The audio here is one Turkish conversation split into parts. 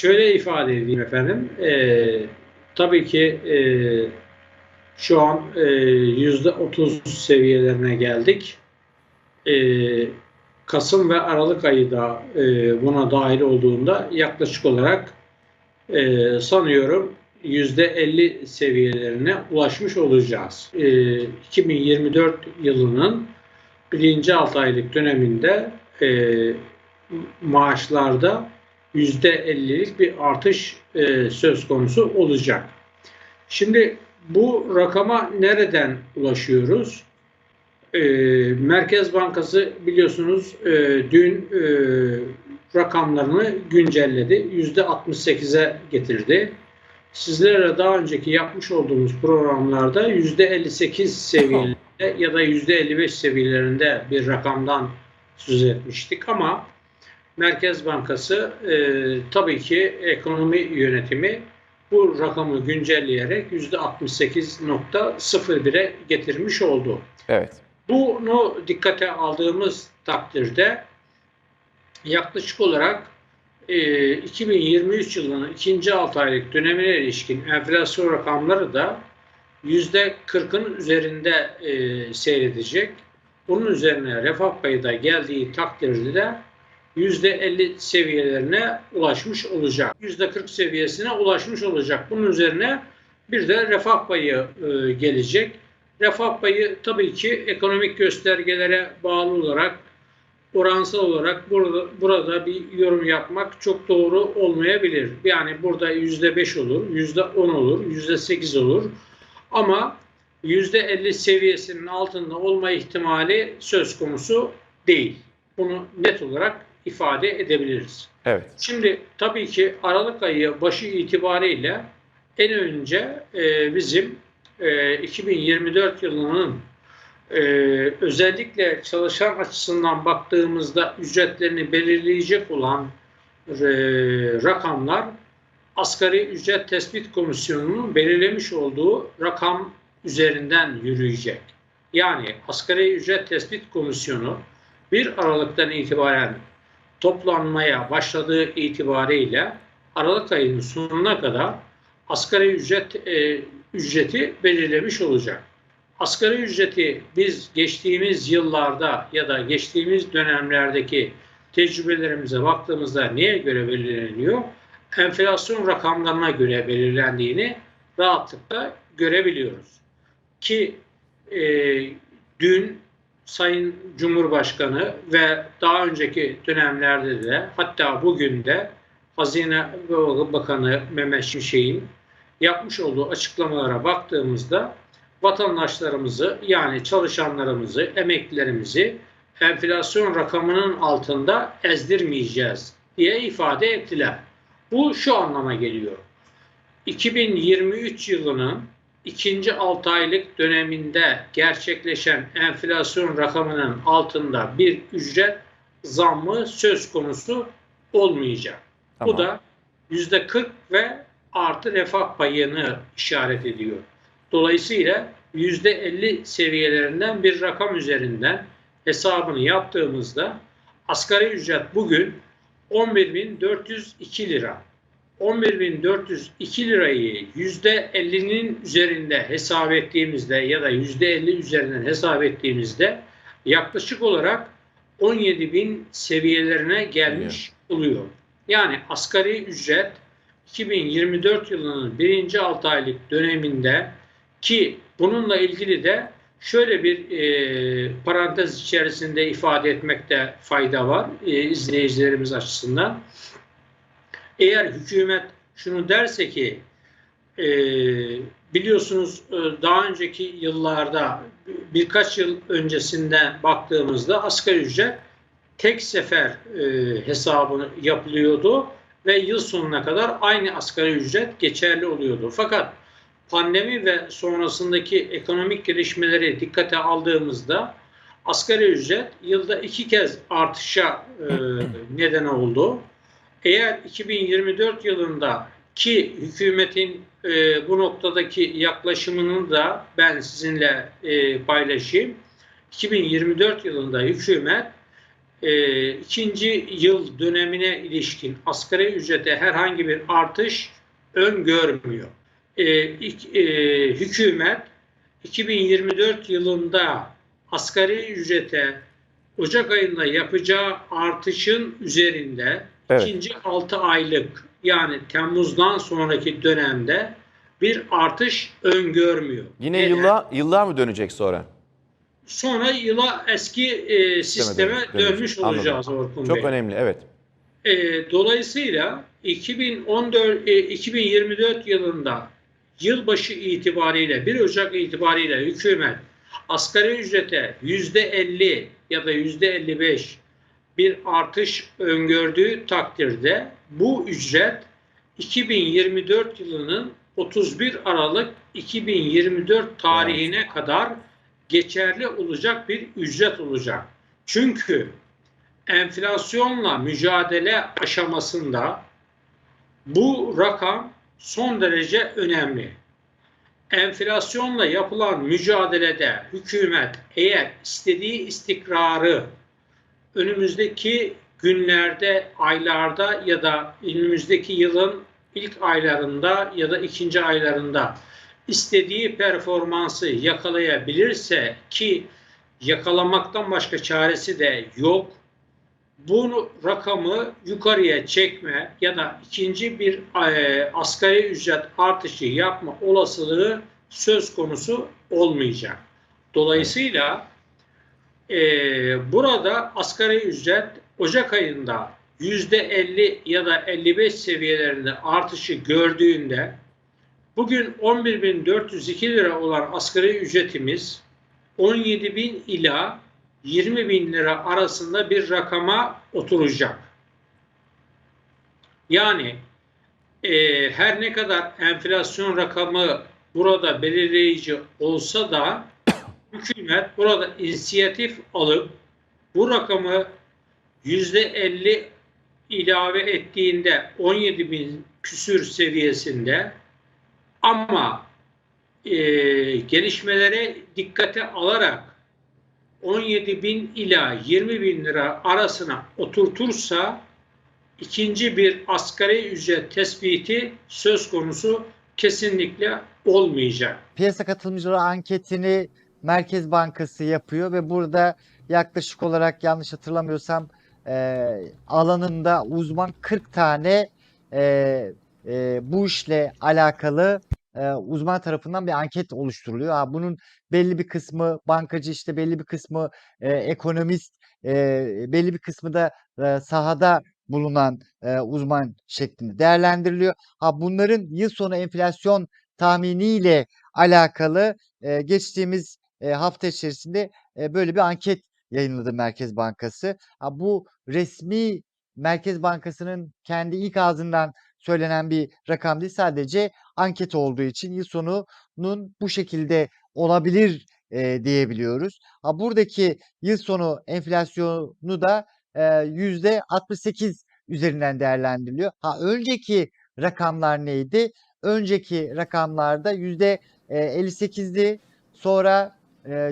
Şöyle ifade edeyim efendim. Ee, tabii ki e, şu an e, yüzde otuz seviyelerine geldik. E, Kasım ve Aralık ayı da e, buna dahil olduğunda yaklaşık olarak e, sanıyorum yüzde elli seviyelerine ulaşmış olacağız. E, 2024 yılının birinci altı aylık döneminde e, maaşlarda %50'lik bir artış e, söz konusu olacak. Şimdi bu rakama nereden ulaşıyoruz? E, Merkez Bankası biliyorsunuz e, dün e, rakamlarını güncelledi. %68'e getirdi. Sizlere daha önceki yapmış olduğumuz programlarda %58 seviyelerinde ya da %55 seviyelerinde bir rakamdan söz etmiştik ama Merkez Bankası e, tabii ki ekonomi yönetimi bu rakamı güncelleyerek %68.01'e getirmiş oldu. Evet. Bunu dikkate aldığımız takdirde yaklaşık olarak e, 2023 yılının ikinci 6 aylık dönemine ilişkin enflasyon rakamları da %40'ın üzerinde e, seyredecek. Bunun üzerine refah payı da geldiği takdirde de %50 seviyelerine ulaşmış olacak. %40 seviyesine ulaşmış olacak. Bunun üzerine bir de refah payı e, gelecek. Refah payı tabii ki ekonomik göstergelere bağlı olarak oransal olarak burada, burada bir yorum yapmak çok doğru olmayabilir. Yani burada %5 olur, %10 olur, %8 olur. Ama %50 seviyesinin altında olma ihtimali söz konusu değil. Bunu net olarak ifade edebiliriz. Evet. Şimdi tabii ki Aralık ayı başı itibariyle en önce e, bizim e, 2024 yılının e, özellikle çalışan açısından baktığımızda ücretlerini belirleyecek olan e, rakamlar Asgari Ücret Tespit Komisyonu'nun belirlemiş olduğu rakam üzerinden yürüyecek. Yani Asgari Ücret Tespit Komisyonu 1 Aralık'tan itibaren toplanmaya başladığı itibariyle Aralık ayının sonuna kadar asgari ücret e, ücreti belirlemiş olacak. Asgari ücreti biz geçtiğimiz yıllarda ya da geçtiğimiz dönemlerdeki tecrübelerimize baktığımızda neye göre belirleniyor? Enflasyon rakamlarına göre belirlendiğini rahatlıkla görebiliyoruz. Ki e, dün Sayın Cumhurbaşkanı ve daha önceki dönemlerde de hatta bugün de Hazine Bakanı Mehmet Şimşek'in yapmış olduğu açıklamalara baktığımızda vatandaşlarımızı yani çalışanlarımızı, emeklilerimizi enflasyon rakamının altında ezdirmeyeceğiz diye ifade ettiler. Bu şu anlama geliyor. 2023 yılının ikinci 6 aylık döneminde gerçekleşen enflasyon rakamının altında bir ücret zammı söz konusu olmayacak. Tamam. Bu da yüzde 40 ve artı refah payını işaret ediyor. Dolayısıyla yüzde 50 seviyelerinden bir rakam üzerinden hesabını yaptığımızda asgari ücret bugün 11.402 lira. 11.402 lirayı %50'nin üzerinde hesap ettiğimizde ya da %50 üzerinden hesap ettiğimizde yaklaşık olarak 17.000 seviyelerine gelmiş oluyor. Yani asgari ücret 2024 yılının birinci 6 aylık döneminde ki bununla ilgili de şöyle bir e, parantez içerisinde ifade etmekte fayda var e, izleyicilerimiz açısından. Eğer hükümet şunu derse ki e, biliyorsunuz e, daha önceki yıllarda birkaç yıl öncesinden baktığımızda asgari ücret tek sefer e, hesabını yapılıyordu ve yıl sonuna kadar aynı asgari ücret geçerli oluyordu. Fakat pandemi ve sonrasındaki ekonomik gelişmeleri dikkate aldığımızda asgari ücret yılda iki kez artışa e, neden oldu. Eğer 2024 yılında ki hükümetin e, bu noktadaki yaklaşımını da ben sizinle e, paylaşayım. 2024 yılında hükümet e, ikinci yıl dönemine ilişkin asgari ücrete herhangi bir artış öngörmüyor. E, e, hükümet 2024 yılında asgari ücrete Ocak ayında yapacağı artışın üzerinde Evet. ikinci 6 aylık yani Temmuz'dan sonraki dönemde bir artış öngörmüyor. Yine Neden? yılla yıllığa mı dönecek sonra? Sonra yıla eski e, sisteme dönmüş Anladım. olacağız Orkun Çok Bey. önemli, evet. E, dolayısıyla 2014 e, 2024 yılında yılbaşı itibariyle 1 Ocak itibariyle hükümet asgari ücrete %50 ya da %55 bir artış öngördüğü takdirde bu ücret 2024 yılının 31 Aralık 2024 tarihine kadar geçerli olacak bir ücret olacak. Çünkü enflasyonla mücadele aşamasında bu rakam son derece önemli. Enflasyonla yapılan mücadelede hükümet eğer istediği istikrarı önümüzdeki günlerde, aylarda ya da önümüzdeki yılın ilk aylarında ya da ikinci aylarında istediği performansı yakalayabilirse ki yakalamaktan başka çaresi de yok. Bu rakamı yukarıya çekme ya da ikinci bir e, asgari ücret artışı yapma olasılığı söz konusu olmayacak. Dolayısıyla e, burada asgari ücret Ocak ayında %50 ya da 55 seviyelerinde artışı gördüğünde bugün 11.402 lira olan asgari ücretimiz 17.000 ila 20 bin lira arasında bir rakama oturacak. Yani e, her ne kadar enflasyon rakamı burada belirleyici olsa da hükümet burada inisiyatif alıp bu rakamı yüzde 50 ilave ettiğinde 17 bin küsür seviyesinde ama e, gelişmelere dikkate alarak 17 bin ila 20 bin lira arasına oturtursa ikinci bir asgari ücret tespiti söz konusu kesinlikle olmayacak. piyasa katılımcıları anketini Merkez Bankası yapıyor ve burada yaklaşık olarak yanlış hatırlamıyorsam e, alanında uzman 40 tane e, e, bu işle alakalı e, uzman tarafından bir anket oluşturuluyor. Ha, bunun belli bir kısmı bankacı işte belli bir kısmı e, ekonomist e, belli bir kısmı da e, sahada bulunan e, uzman şeklinde değerlendiriliyor. Ha, bunların yıl sonu enflasyon tahminiyle alakalı e, geçtiğimiz e, hafta içerisinde e, böyle bir anket yayınladı Merkez Bankası. Ha, bu resmi Merkez Bankası'nın kendi ilk ağzından söylenen bir rakam değil sadece anket olduğu için yıl sonunun bu şekilde olabilir e, diyebiliyoruz. Ha, buradaki yıl sonu enflasyonu da yüzde 68 üzerinden değerlendiriliyor. Ha, önceki rakamlar neydi? Önceki rakamlarda yüzde e, 58'di. Sonra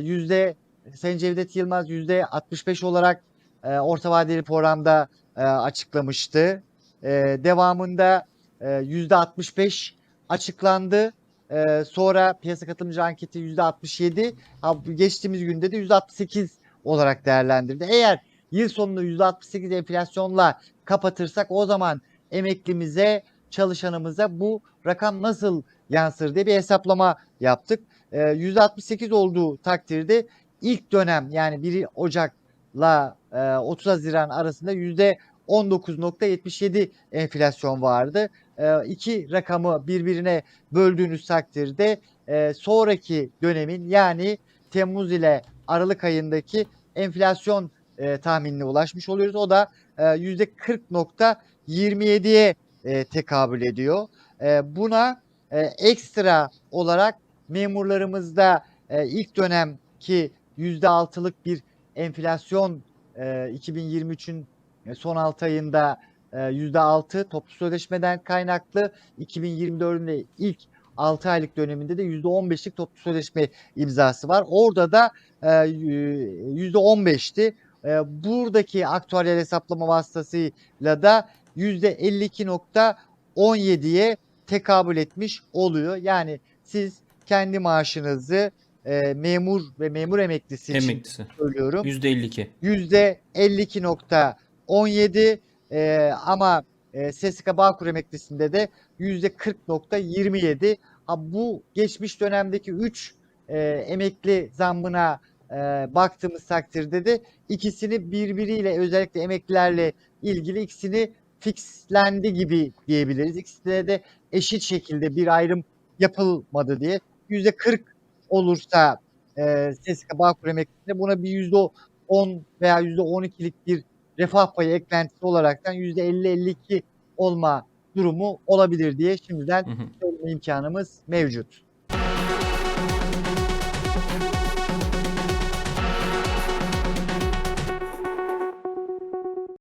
yüzde Sayın Cevdet Yılmaz yüzde 65 olarak e, orta vadeli programda e, açıklamıştı. E, devamında e, yüzde 65 açıklandı. E, sonra piyasa katılımcı anketi yüzde 67. Ha, geçtiğimiz günde de yüzde 68 olarak değerlendirdi. Eğer yıl sonunu yüzde 68 enflasyonla kapatırsak o zaman emeklimize, çalışanımıza bu rakam nasıl yansır diye bir hesaplama yaptık. Ee, %68 olduğu takdirde ilk dönem yani 1 Ocak'la e, 30 Haziran arasında %19.77 enflasyon vardı. E, iki rakamı birbirine böldüğünüz takdirde e, sonraki dönemin yani Temmuz ile Aralık ayındaki enflasyon e, tahminine ulaşmış oluyoruz. O da e, %40.27'ye e, tekabül ediyor. E, buna e, ekstra olarak memurlarımızda e, ilk dönemki %6'lık bir enflasyon e, 2023'ün son 6 ayında e, %6 toplu sözleşmeden kaynaklı 2024'ün de ilk 6 aylık döneminde de %15'lik toplu sözleşme imzası var. Orada da e, %15'ti. e, buradaki aktüeryel hesaplama vasıtasıyla da %52.17'ye tekabül etmiş oluyor. Yani siz kendi maaşınızı e, memur ve memur emeklisi için Emeklisi. söylüyorum. %52. %52.17 e, ama e, SSK Bağkur emeklisinde de %40.27. Ha, bu geçmiş dönemdeki 3 e, emekli zammına e, baktığımız takdirde de ikisini birbiriyle özellikle emeklilerle ilgili ikisini fixlendi gibi diyebiliriz. İkisine de eşit şekilde bir ayrım yapılmadı diye. %40 olursa e, SSK Bağkur emeklisinde buna bir %10 veya %12'lik bir refah payı eklentisi olaraktan %50-52 olma durumu olabilir diye şimdiden Hı hı. imkanımız mevcut.